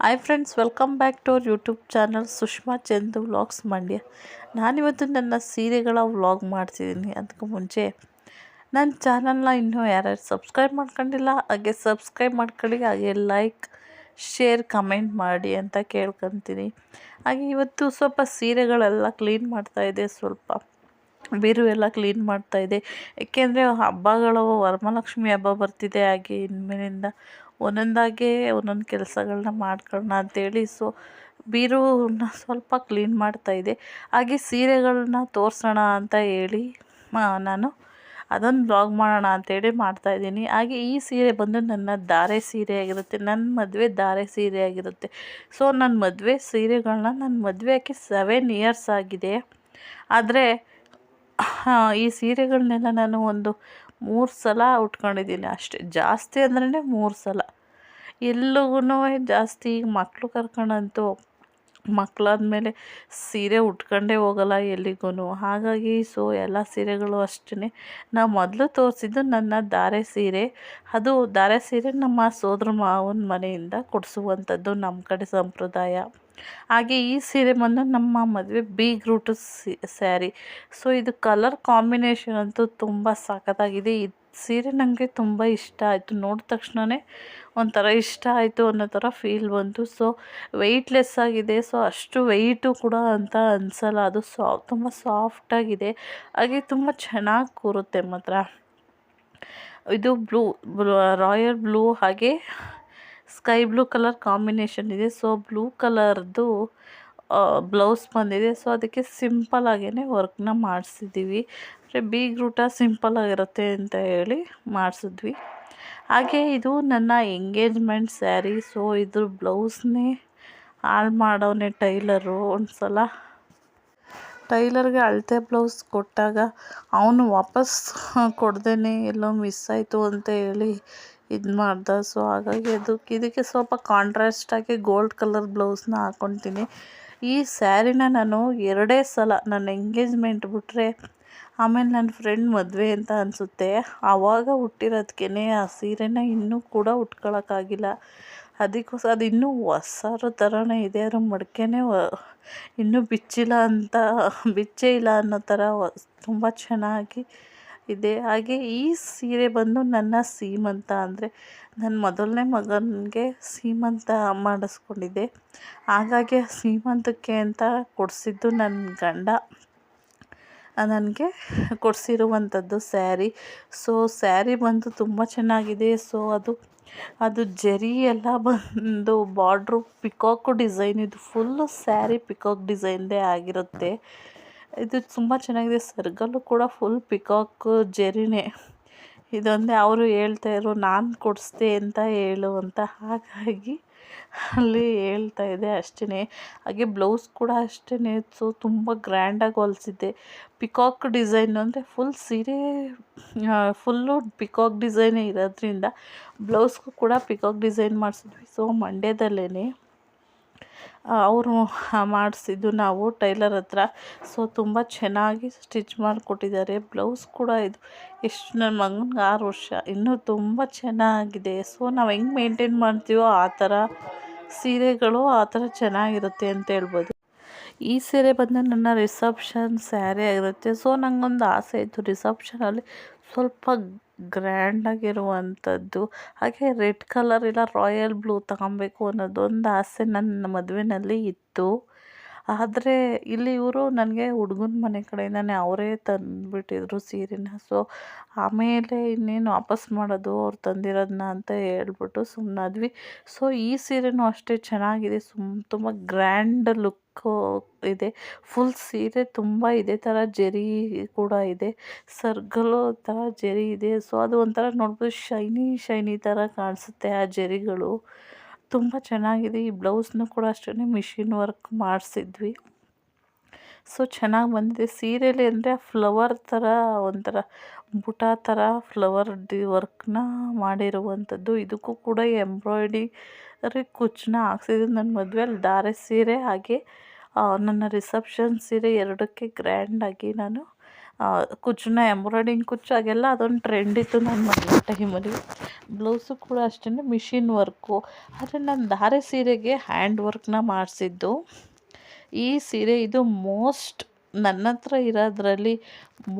Hi friends welcome back to our YouTube channel Sushma Chandu vlogs Mandya ನಾನಿವತ್ತು ನನ್ನ ಸೀರೆಗಳ vlog ಮಾಡ್ತಿದ್ದೀನಿ. ಅದಕ್ಕೆ ಮುಂಚೆ ನನ್ನ ಚಾನಲ್ನ ಇನ್ನೂ ಯಾರ್ಯಾರು ಸಬ್ಸ್ಕ್ರೈಬ್ ಮಾಡ್ಕೊಂಡಿಲ್ಲ, ಹಾಗೆ ಸಬ್ಸ್ಕ್ರೈಬ್ ಮಾಡ್ಕೊಳ್ಳಿ, ಹಾಗೆ ಲೈಕ್ ಶೇರ್ ಕಮೆಂಟ್ ಮಾಡಿ ಅಂತ ಕೇಳ್ಕೊತೀನಿ. ಹಾಗೆ ಇವತ್ತು ಸ್ವಲ್ಪ ಸೀರೆಗಳೆಲ್ಲ ಕ್ಲೀನ್ ಮಾಡ್ತಾಯಿದ್ದೆ ಸ್ವಲ್ಪ ಬೀರು ಎಲ್ಲ ಕ್ಲೀನ್ ಮಾಡ್ತಾಯಿದ್ದೆ ಏಕೆಂದರೆ ಹಬ್ಬಗಳು, ವರಮಹಾಲಕ್ಷ್ಮಿ ಹಬ್ಬ ಬರ್ತಿದೆ, ಹಾಗೆ ಇನ್ಮೇಲಿಂದ ಒಂದೊಂದಾಗೆ ಒಂದೊಂದು ಕೆಲಸಗಳನ್ನ ಮಾಡ್ಕೊಳ್ಳೋಣ ಅಂತೇಳಿ ಸೊ ಬೀರೂನ ಸ್ವಲ್ಪ ಕ್ಲೀನ್ ಮಾಡ್ತಾಯಿದ್ದೆ ಹಾಗೆ ಸೀರೆಗಳನ್ನ ತೋರಿಸೋಣ ಅಂತ ಹೇಳಿ ನಾನು ಅದೊಂದು ಬ್ಲಾಗ್ ಮಾಡೋಣ ಅಂತೇಳಿ ಮಾಡ್ತಾಯಿದ್ದೀನಿ ಹಾಗೆ ಈ ಸೀರೆ ಬಂದು ನನ್ನ ಧಾರೆ ಸೀರೆ ಆಗಿರುತ್ತೆ ನನ್ನ ಮದುವೆ ಧಾರೆ ಸೀರೆ ಆಗಿರುತ್ತೆ. ಸೊ ನನ್ನ ಮದುವೆ ಸೀರೆಗಳನ್ನ ನನ್ನ ಮದುವೆ ಹಾಕಿ ಸೆವೆನ್ ಇಯರ್ಸ್ ಆಗಿದೆ. ಆದರೆ ಈ ಸೀರೆಗಳನ್ನೆಲ್ಲ ನಾನು ಒಂದು ಮೂರು ಸಲ ಉಟ್ಕೊಂಡಿದ್ದೀನಿ ಅಷ್ಟೇ. ಜಾಸ್ತಿ ಅಂದ್ರೇ ಮೂರು ಸಲ. ಎಲ್ಲಿಗೂ ಜಾಸ್ತಿ ಈಗ ಮಕ್ಕಳು ಕರ್ಕೊಂಡಂತೂ ಮಕ್ಕಳಾದ್ಮೇಲೆ ಸೀರೆ ಉಟ್ಕೊಂಡೇ ಹೋಗಲ್ಲ ಎಲ್ಲಿಗೂ ಹಾಗಾಗಿ ಸೊ ಎಲ್ಲ ಸೀರೆಗಳು ಅಷ್ಟೇ ನಾ ಮೊದಲು ತೋರಿಸಿದ್ದು ನನ್ನ ಧಾರೆ ಸೀರೆ. ಅದು ಧಾರೆ ಸೀರೆ ನಮ್ಮ ಸೋದರ ಮಾವನ ಮನೆಯಿಂದ ಕೊಡಿಸುವಂಥದ್ದು ನಮ್ಮ ಕಡೆ ಸಂಪ್ರದಾಯ. ಹಾಗೆ ಈ ಸೀರೆ ಬಂದು ನಮ್ಮ ಮದುವೆ ಬೀಗ್ ರೂಟು ಸ್ಯಾರಿ ಸೊ ಇದು ಕಲರ್ ಕಾಂಬಿನೇಷನ್ ಅಂತೂ ತುಂಬ ಸಖತ್ತಾಗಿದೆ. ಇದು ಸೀರೆ ನನಗೆ ತುಂಬ ಇಷ್ಟ ಆಯಿತು. ನೋಡಿದ ತಕ್ಷಣವೇ ಒಂಥರ ಇಷ್ಟ ಆಯಿತು ಅನ್ನೋ ಥರ ಫೀಲ್ ಬಂತು. ಸೊ ವೆಯ್ಟ್ಲೆಸ್ ಆಗಿದೆ. ಸೊ ಅಷ್ಟು ವೆಯ್ಟು ಕೂಡ ಅಂತ ಅನಿಸಲ್ಲ. ಅದು ಸಾ ತುಂಬ ಸಾಫ್ಟಾಗಿದೆ ಹಾಗೆ ತುಂಬ ಚೆನ್ನಾಗಿ ಕೂರುತ್ತೆ ಮಾತ್ರ. ಇದು ಬ್ಲೂ ರಾಯಲ್ ಬ್ಲೂ ಹಾಗೆ ಸ್ಕೈ ಬ್ಲೂ ಕಲರ್ ಕಾಂಬಿನೇಷನ್ ಇದೆ. ಸೊ, ಬ್ಲೂ ಕಲರ್ದು ಬ್ಲೌಸ್ ಬಂದಿದೆ. ಸೊ, ಅದಕ್ಕೆ ಸಿಂಪಲ್ ಆಗೇ ವರ್ಕ್ನ ಮಾಡಿಸಿದ್ದೀವಿ. ಅಂದರೆ ಬೀಗ್ ರೂಟ ಸಿಂಪಲ್ ಆಗಿರುತ್ತೆ ಅಂತ ಹೇಳಿ ಮಾಡಿಸಿದ್ವಿ. ಹಾಗೆ ಇದು ನನ್ನ ಎಂಗೇಜ್ಮೆಂಟ್ ಸ್ಯಾರಿ. ಸೊ, ಇದ್ರ ಬ್ಲೌಸ್ನೇ ಹಾಳು ಮಾಡೋನೇ ಟೈಲರು ಒಂದು ಸಲ ಟೈಲರ್ಗೆ ಅಳತೆ ಬ್ಲೌಸ್ ಕೊಟ್ಟಾಗ ಅವನು ವಾಪಸ್ ಕೊಡ್ದೇ ಎಲ್ಲೋ ಮಿಸ್ ಆಯಿತು ಅಂತ ಹೇಳಿ ಇದು ಮಾಡ್ದೆ. ಸೊ ಹಾಗಾಗಿ ಅದಕ್ಕೆ ಇದಕ್ಕೆ ಸ್ವಲ್ಪ ಕಾಂಟ್ರಾಸ್ಟಾಗಿ ಗೋಲ್ಡ್ ಕಲರ್ ಬ್ಲೌಸ್ನ ಹಾಕ್ಕೊತೀನಿ ಈ ಸ್ಯಾರಿನ ನಾನು ಎರಡೇ ಸಲ ನನ್ನ ಎಂಗೇಜ್ಮೆಂಟ್ ಬಿಟ್ಟರೆ ಆಮೇಲೆ ನನ್ನ ಫ್ರೆಂಡ್ ಮದುವೆ ಅಂತ ಅನಿಸುತ್ತೆ. ಆವಾಗ ಹುಟ್ಟಿರೋದಕ್ಕೇ ಆ ಸೀರೆನ ಇನ್ನೂ ಕೂಡ ಉಟ್ಕೊಳ್ಳೋಕ್ಕಾಗಿಲ್ಲ ಅದಕ್ಕೋಸ್ಕರ ಅದು ಇನ್ನೂ ಹೊಸರ ಥರನೇ ಇದೆ. ಅದ್ರ ಮಡಿಕೆನೇ ಇನ್ನೂ ಬಿಚ್ಚಿಲ್ಲ ಅಂತ, ಬಿಚ್ಚೇ ಇಲ್ಲ ಅನ್ನೋ ಥರ ತುಂಬ ಚೆನ್ನಾಗಿ ಇದೆ. ಹಾಗೆ ಈ ಸೀರೆ ಬಂದು ನನ್ನ ಸೀಮಂತ ಅಂದರೆ ನನ್ನ ಮೊದಲನೇ ಮಗನಿಗೆ ಸೀಮಂತ ಮಾಡಿಸ್ಕೊಂಡಿದ್ದೆ. ಹಾಗಾಗಿ ಸೀಮಂತಕ್ಕೆ ಅಂತ ಕೊಡಿಸಿದ್ದು ನನ್ನ ಗಂಡ. ನನಗೆ ಕೊಡಿಸಿರುವಂಥದ್ದು ಸ್ಯಾರಿ. ಸೊ ಸ್ಯಾರಿ ಬಂದು ತುಂಬ ಚೆನ್ನಾಗಿದೆ. ಸೊ ಅದು ಅದು ಜರಿ ಎಲ್ಲ ಬಂದು ಬಾರ್ಡ್ರು ಪಿಕಾಕು ಡಿಸೈನ್ ಇದು ಫುಲ್ಲು ಸ್ಯಾರಿ ಪಿಕಾಕ್ ಡಿಸೈನ್ದೇ ಆಗಿರುತ್ತೆ. ಇದು ತುಂಬ ಚೆನ್ನಾಗಿದೆ. ಸರ್ಗಲ್ಲು ಕೂಡ ಫುಲ್ ಪಿಕಾಕ್ ಜರಿನೇ. ಇದೊಂದೇ ಅವರು ಹೇಳ್ತಾ ಇರು ನಾನು ಕೊಡಿಸ್ದೆ ಅಂತ ಹೇಳು ಅಂತ. ಹಾಗಾಗಿ ಅಲ್ಲಿ ಹೇಳ್ತಾ ಇದೆ ಅಷ್ಟೇ ಹಾಗೆ ಬ್ಲೌಸ್ ಕೂಡ ಅಷ್ಟೇ ಸೊ ತುಂಬ ಗ್ರ್ಯಾಂಡಾಗಿ ಹೊಲಿಸಿದ್ದೆ. ಪಿಕಾಕ್ ಡಿಸೈನ್ ಅಂದರೆ ಫುಲ್ ಸೀರೆ ಫುಲ್ಲು ಪಿಕಾಕ್ ಡಿಸೈನೇ ಇರೋದ್ರಿಂದ ಬ್ಲೌಸ್ಗೂ ಕೂಡ ಪಿಕಾಕ್ ಡಿಸೈನ್ ಮಾಡಿಸಿದ್ವಿ. ಸೊ ಮಂಡ್ಯದಲ್ಲೇ ಅವರು ಮಾಡಿಸಿದ್ದು ನಾವು ಟೈಲರ್ ಹತ್ರ. ಸೊ ತುಂಬ ಚೆನ್ನಾಗಿ ಸ್ಟಿಚ್ ಮಾಡಿಕೊಟ್ಟಿದ್ದಾರೆ. ಬ್ಲೌಸ್ ಕೂಡ ಇದು ಎಷ್ಟು ನನ್ನ ಮಗನಿಗೆ ಆರು ವರ್ಷ. ಇನ್ನೂ ತುಂಬ ಚೆನ್ನಾಗಿದೆ. ಸೊ ನಾವು ಹೆಂಗೆ ಮೇಂಟೈನ್ ಮಾಡ್ತೀವೋ ಆ ಥರ ಸೀರೆಗಳು ಆ ಥರ ಚೆನ್ನಾಗಿರುತ್ತೆ ಅಂತ ಹೇಳ್ಬೋದು. ಈ ಸೀರೆ ಬಂದರೆ ನನ್ನ ರಿಸೆಪ್ಷನ್ ಸ್ಯಾರಿ ಆಗಿರುತ್ತೆ. ಸೊ ನನಗೊಂದು ಆಸೆ ಇತ್ತು. ರಿಸೆಪ್ಷನಲ್ಲಿ ಸ್ವಲ್ಪ ಗ್ರ್ಯಾಂಡಾಗಿರುವಂಥದ್ದು. ಹಾಗೆ ರೆಡ್ ಕಲರ್ ಇಲ್ಲ ರಾಯಲ್ ಬ್ಲೂ ತಗೊಳ್ಬೇಕು ಅನ್ನೋದೊಂದು ಆಸೆ ನನ್ನ ಮದುವೆಯಲ್ಲಿ ಇತ್ತು. ಆದರೆ ಇಲ್ಲಿ ಇವರು ನನಗೆ ಹುಡುಗನ ಮನೆ ಕಡೆಯಿಂದನೇ ಅವರೇ ತಂದುಬಿಟ್ಟಿದ್ರು ಸೀರೆನ. ಸೊ ಆಮೇಲೆ ಇನ್ನೇನು ವಾಪಸ್ ಮಾಡೋದು ಅವ್ರು ತಂದಿರೋದನ್ನ ಅಂತ ಹೇಳ್ಬಿಟ್ಟು ಸುಮ್ಮನಾದ್ವಿ ಸೊ ಈ ಸೀರೆನೂ ಅಷ್ಟೇ ಚೆನ್ನಾಗಿದೆ. ಸುಮ್, ತುಂಬ ಗ್ರ್ಯಾಂಡ್ ಲುಕ್ ಇದೆ. ಫುಲ್ ಸೀರೆ ತುಂಬ ಇದೆ ಥರ ಜರಿ ಕೂಡ ಇದೆ. ಸರ್ಗಲು ಥರ ಜರಿ ಇದೆ. ಸೊ ಅದು ಒಂಥರ ನೋಡ್ಬೋದು ಶೈನಿ ಶೈನಿ ಥರ ಕಾಣಿಸುತ್ತೆ ಆ ಜರಿಗಳು. ತುಂಬ ಚೆನ್ನಾಗಿದೆ. ಈ ಬ್ಲೌಸ್ನು ಕೂಡ ಅಷ್ಟೇ ಮಿಷಿನ್ ವರ್ಕ್ ಮಾಡಿಸಿದ್ವಿ. ಸೊ, ಚೆನ್ನಾಗಿ ಬಂದಿದೆ. ಸೀರೆಲಿ ಅಂದರೆ ಫ್ಲವರ್ ಥರ ಒಂಥರ ಬುಟ ಥರ ಫ್ಲವರ್ ಡಿ ವರ್ಕ್ನ ಮಾಡಿರುವಂಥದ್ದು. ಇದಕ್ಕೂ ಕೂಡ ಎಂಬ್ರಾಯ್ಡಿ ಕುಚ್ಚನ್ನ ಹಾಕ್ಸಿದ್ದು ನನ್ನ ಮದುವೆಯಲ್ಲಿ ಧಾರೆ ಸೀರೆ ಹಾಗೆ ನನ್ನ ರಿಸೆಪ್ಷನ್ ಸೀರೆ ಎರಡಕ್ಕೆ ಗ್ರ್ಯಾಂಡಾಗಿ ನಾನು ಕುಚ್ಚನ್ನ ಎಂಬ್ರಾಯ್ಡಿಂಗ್ ಕುಚ್ಚು ಹಾಗೆಲ್ಲ ಅದೊಂದು ಟ್ರೆಂಡ್ ಇತ್ತು ನಾನು ಮದುವೆ ಟೈಮಲ್ಲಿ ಬ್ಲೌಸು ಕೂಡ ಅಷ್ಟೇ ಮಿಷಿನ್ ವರ್ಕು ಆದರೆ ನಾನು ಧಾರೆ ಸೀರೆಗೆ ಹ್ಯಾಂಡ್ ವರ್ಕ್ನ ಮಾಡಿಸಿದ್ದು. ಈ ಸೀರೆ ಇದು ಮೋಸ್ಟ್ ನನ್ನ ಹತ್ರ ಇರೋದ್ರಲ್ಲಿ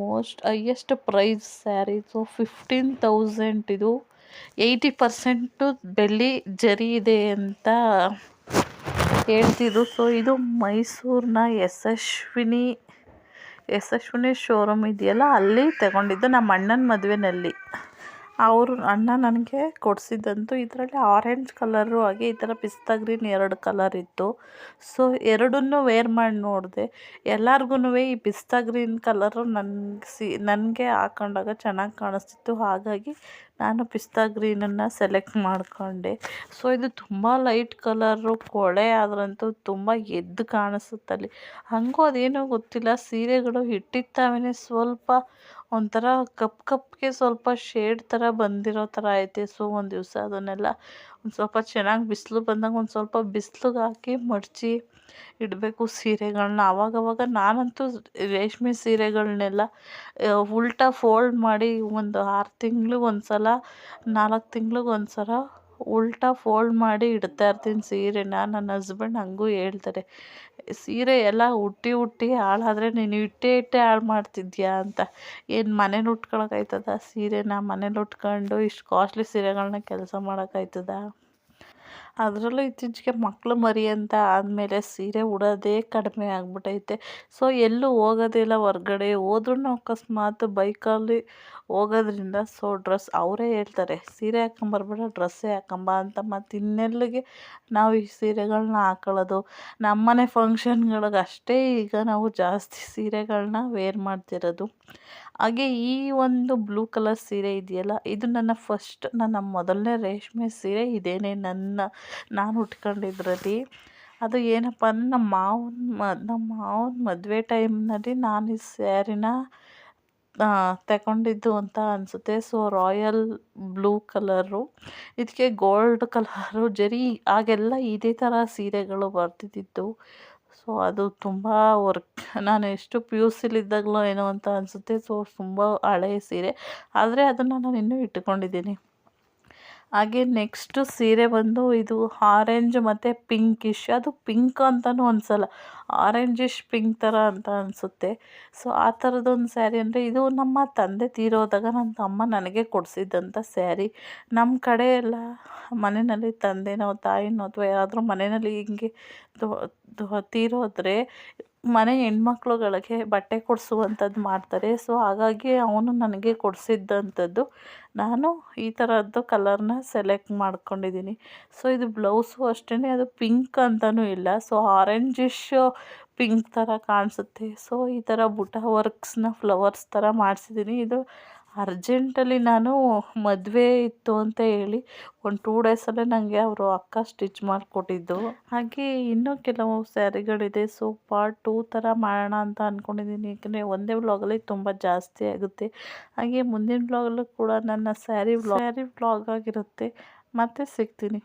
most highest price saris fifteen thousand ಇದು. ಏಯ್ಟಿ ಪರ್ಸೆಂಟು ಬೆಳ್ಳಿ ಜರಿ ಇದೆ ಅಂತ ಹೇಳ್ತಿದ್ರು. ಸೊ ಇದು ಮೈಸೂರಿನ ಯಶಸ್ವಿನಿ ಯಶಸ್ವಿನಿ ಶೋರೂಮ್ ಇದೆಯಲ್ಲ? ಅಲ್ಲಿ ತಗೊಂಡಿದ್ದು ನಮ್ಮ ಅಣ್ಣನ ಮದುವೆನಲ್ಲಿ. ಅವರು, ಅಣ್ಣ ನನಗೆ ಕೊಡಿಸಿದ್ದಂತೂ ಇದರಲ್ಲಿ ಆರೆಂಜ್ ಕಲರು ಹಾಗೆ ಈ ಥರ ಪಿಸ್ತಾ ಗ್ರೀನ್ ಎರಡು ಕಲರ್ ಇತ್ತು. ಸೊ ಎರಡನ್ನೂ ವೇರ್ ಮಾಡಿ ನೋಡಿದೆ. ಎಲ್ಲರಿಗೂ ಈ ಪಿಸ್ತಾ ಗ್ರೀನ್ ಕಲರು ನನಗೆ ಸಿ, ನನಗೆ ಹಾಕೊಂಡಾಗ ಚೆನ್ನಾಗಿ ಕಾಣಿಸ್ತಿತ್ತು. ಹಾಗಾಗಿ ನಾನು ಪಿಸ್ತಾ ಗ್ರೀನನ್ನು ಸೆಲೆಕ್ಟ್ ಮಾಡಿಕೊಂಡೆ. ಸೊ, ಇದು ತುಂಬ ಲೈಟ್ ಕಲರು, ಕೊಳೆ ಆದ್ರಂತೂ ತುಂಬ ಎದ್ದು ಕಾಣಿಸುತ್ತಲ್ಲಿ. ಹಂಗೂ ಅದೇನೋ ಗೊತ್ತಿಲ್ಲ, ಸೀರೆಗಳು ಇಟ್ಟಿದ್ದಾವೆ ಸ್ವಲ್ಪ ಒಂಥರ ಕಪ್ ಕಪ್ಗೆ ಸ್ವಲ್ಪ ಶೇಡ್ ಥರ ಬಂದಿರೋ ಥರ ಐತೆ. ಸೊ, ಒಂದು ದಿವಸ ಅದನ್ನೆಲ್ಲ ಒಂದು ಸ್ವಲ್ಪ ಚೆನ್ನಾಗಿ ಬಿಸಿಲು ಬಂದಾಗ ಒಂದು ಸ್ವಲ್ಪ ಬಿಸಿಲಿಗೆ ಹಾಕಿ ಮಡಚಿ ಇಡಬೇಕು ಸೀರೆಗಳನ್ನ ಆವಾಗವಾಗ ನಾನಂತೂ ರೇಷ್ಮೆ ಸೀರೆಗಳನ್ನೆಲ್ಲ ಉಲ್ಟಾ ಫೋಲ್ಡ್ ಮಾಡಿ ಒಂದು ಆರು ತಿಂಗ್ಳಿಗೆ ಒಂದು ಸಲ ನಾಲ್ಕು ತಿಂಗ್ಳಿಗೆ ಒಂದು ಸಲ ಉಲ್ಟಾ ಫೋಲ್ಡ್ ಮಾಡಿ ಇಡ್ತಾ ಇರ್ತೀನಿ ಸೀರೆನ. ನನ್ನ ಹಸ್ಬೆಂಡ್ ಹಂಗೂ ಹೇಳ್ತಾರೆ, ಸೀರೆ ಎಲ್ಲ ಉಟ್ಟಿ ಉಟ್ಟಿ ಹಾಳಾದರೆ ನೀನು ಇಟ್ಟೇ ಇಟ್ಟೇ ಹಾಳು ಮಾಡ್ತಿದ್ಯಾ ಅಂತ. ಏನು ಮನೇಲಿ ಉಟ್ಕೊಳಕ್ಕಾಯ್ತದ ಸೀರೆನ? ಮನೇಲಿ ಉಟ್ಕೊಂಡು ಇಷ್ಟು ಕಾಸ್ಟ್ಲಿ ಸೀರೆಗಳನ್ನ ಕೆಲಸ ಮಾಡೋಕ್ಕಾಯ್ತದ ಅದರಲ್ಲೂ ಇತ್ತೀಚೆಗೆ ಮಕ್ಕಳು ಮರಿ ಅಂತ ಆದಮೇಲೆ ಸೀರೆ ಉಡೋದೇ ಕಡಿಮೆ ಆಗಿಬಿಟ್ಟೈತೆ ಸೊ ಎಲ್ಲೂ ಹೋಗೋದಿಲ್ಲ ಹೊರ್ಗಡೆ. ಹೋದ್ರೂ ಅಕಸ್ಮಾತ್ ಬೈಕಲ್ಲಿ ಹೋಗೋದ್ರಿಂದ ಸೊ ಡ್ರೆಸ್ ಅವರೇ ಹೇಳ್ತಾರೆ, ಸೀರೆ ಹಾಕೊಂಬರ್ಬೇಡ ಡ್ರೆಸ್ಸೇ ಹಾಕೊಂಬ ಅಂತ ಮತ್ತು ಇನ್ನೆಲ್ಲಿಗೆ ನಾವು ಈ ಸೀರೆಗಳನ್ನ ಹಾಕೊಳ್ಳೋದು? ನಮ್ಮನೆ ಫಂಕ್ಷನ್ಗಳಿಗೆ ಅಷ್ಟೇ ಈಗ ನಾವು ಜಾಸ್ತಿ ಸೀರೆಗಳನ್ನ ವೇರ್ ಮಾಡ್ತಿರೋದು. ಹಾಗೆ ಈ ಒಂದು ಬ್ಲೂ ಕಲರ್ ಸೀರೆ ಇದೆಯಲ್ಲ, ಇದು ನನ್ನ ಫಸ್ಟ್ ನನ್ನ ಮೊದಲನೇ ರೇಷ್ಮೆ ಸೀರೆ, ಇದೇನೆ ನನ್ನ, ನಾನು ಉಟ್ಕೊಂಡಿದ್ರಲ್ಲಿ. ಅದು ಏನಪ್ಪ ಅಂದ್ರೆ ನಮ್ಮ ಮಾವನ ಮ, ನಮ್ಮ ಮಾವನ ಮದುವೆ ಟೈಮ್ನಲ್ಲಿ ನಾನು ಈ ಸ್ಯಾರಿನ ತಗೊಂಡಿದ್ದು ಅಂತ ಅನಿಸುತ್ತೆ. ಸೊ, ರಾಯಲ್ ಬ್ಲೂ ಕಲರು, ಇದಕ್ಕೆ ಗೋಲ್ಡ್ ಕಲರು, ಜರಿ ಆಗೆಲ್ಲ ಇದೇ ಥರ ಸೀರೆಗಳು ಬರ್ತಿದ್ದಿತ್ತು. ಸೊ ಅದು ತುಂಬ ವರ್ಕ್ ನಾನು ಎಷ್ಟು ಪಿ ಯು ಸಿಲಿದ್ದಾಗಲೋ ಏನೋ ಅಂತ ಅನಿಸುತ್ತೆ. ಸೊ ತುಂಬ ಹಳೆಯ ಸೀರೆ. ಆದರೆ ಅದನ್ನು ನಾನು ಇನ್ನೂ ಇಟ್ಟುಕೊಂಡಿದ್ದೀನಿ. ಹಾಗೆ ನೆಕ್ಸ್ಟು ಸೀರೆ ಬಂದು ಇದು ಆರೆಂಜ್ ಮತ್ತು ಪಿಂಕಿಶ್ ಅದು ಪಿಂಕ್ ಅಂತಲೂ ಅನಿಸಲ್ಲ. ಆರೆಂಜಿಶ್ ಪಿಂಕ್ ಥರ ಅಂತ ಅನಿಸುತ್ತೆ. ಸೊ ಆ ಥರದೊಂದು ಸ್ಯಾರಿ ಅಂದರೆ ಇದು ನಮ್ಮ ತಂದೆ ತೀರೋದಾಗ ನನ್ನ ತಮ್ಮ ನನಗೆ ಕೊಡಿಸಿದ್ದಂಥ ಸ್ಯಾರಿ ನಮ್ಮ ಕಡೆ ಎಲ್ಲ ಮನೆಯಲ್ಲಿ ತಂದೆನೋ, ತಾಯಿನೋ ಅಥವಾ ಯಾರಾದರೂ ಮನೆಯಲ್ಲಿ ಹಿಂಗೆ ತೀರೋದ್ರೆ ಮನೆ ಹೆಣ್ಮಕ್ಳುಗಳಿಗೆ ಬಟ್ಟೆ ಕೊಡಿಸುವಂಥದ್ದು ಮಾಡ್ತಾರೆ. ಸೊ ಹಾಗಾಗಿ ಅವನು ನನಗೆ ಕೊಡಿಸಿದ್ದಂಥದ್ದು. ನಾನು ಈ ಥರದ್ದು ಕಲರ್ನ ಸೆಲೆಕ್ಟ್ ಮಾಡ್ಕೊಂಡಿದ್ದೀನಿ. ಸೊ ಇದು ಬ್ಲೌಸು ಅಷ್ಟೇ ಅದು ಪಿಂಕ್ ಅಂತಲೂ ಇಲ್ಲ. ಸೊ ಆರೆಂಜಿಶ್ ಪಿಂಕ್ ಥರ ಕಾಣಿಸುತ್ತೆ. ಸೊ ಈ ಥರ ಬುಟ ವರ್ಕ್ಸ್ನ ಫ್ಲವರ್ಸ್ ಥರ ಮಾಡಿಸಿದ್ದೀನಿ. ಇದು ಅರ್ಜೆಂಟಲ್ಲಿ ನಾನು ಮದುವೆ ಇತ್ತು ಅಂತ ಹೇಳಿ ಒಂದು ಟೂ ಡೇಸಲ್ಲೇ ನನಗೆ ಅವರು ಅಕ್ಕ ಸ್ಟಿಚ್ ಮಾಡಿಕೊಟ್ಟಿದ್ದು. ಹಾಗೆ ಇನ್ನೂ ಕೆಲವು ಸ್ಯಾರಿಗಳಿದೆ. ಸೊ ಪಾರ್ಟ್ ಟೂ ಥರ ಮಾಡೋಣ ಅಂತ ಅಂದ್ಕೊಂಡಿದ್ದೀನಿ ಏಕೆಂದರೆ ಒಂದೇ ವ್ಲಾಗಲ್ಲಿ ತುಂಬ ಜಾಸ್ತಿ ಆಗುತ್ತೆ. ಹಾಗೆ ಮುಂದಿನ ವ್ಲಾಗಲ್ಲೂ ಕೂಡ ನನ್ನ ಸ್ಯಾರಿ ವ್ಲಾಗ್ ಸ್ಯಾರಿ ವ್ಲಾಗ್ ಆಗಿರುತ್ತೆ. ಮತ್ತೆ ಸಿಗ್ತೀನಿ.